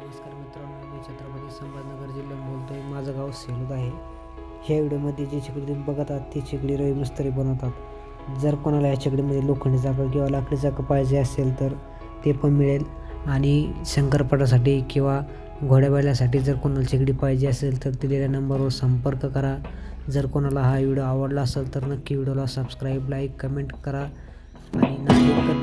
नमस्कार मित्रांनो मी छत्रपती संभाजीनगर जिल्ह्यात बोलतो आहे माझं गाव सेलूद आहे. ह्या व्हिडिओमध्ये जी शेगडी तुम्ही बघत आहात ती शेगडी रवी मिस्त्री बनवतात जर कोणाला या शेगडीमध्ये लोखंडी चाकं किंवा लाकडी चाकं पाहिजे असेल तर ते पण मिळेल. आणि शंकरपटासाठी किंवा घोड्याबायलासाठी जर कोणाला शेगडी पाहिजे असेल तर दिलेल्या नंबरवर संपर्क करा. जर कोणाला हा व्हिडिओ आवडला असेल तर नक्की व्हिडिओला सबस्क्राईब लाईक कमेंट करा. आणि नक्की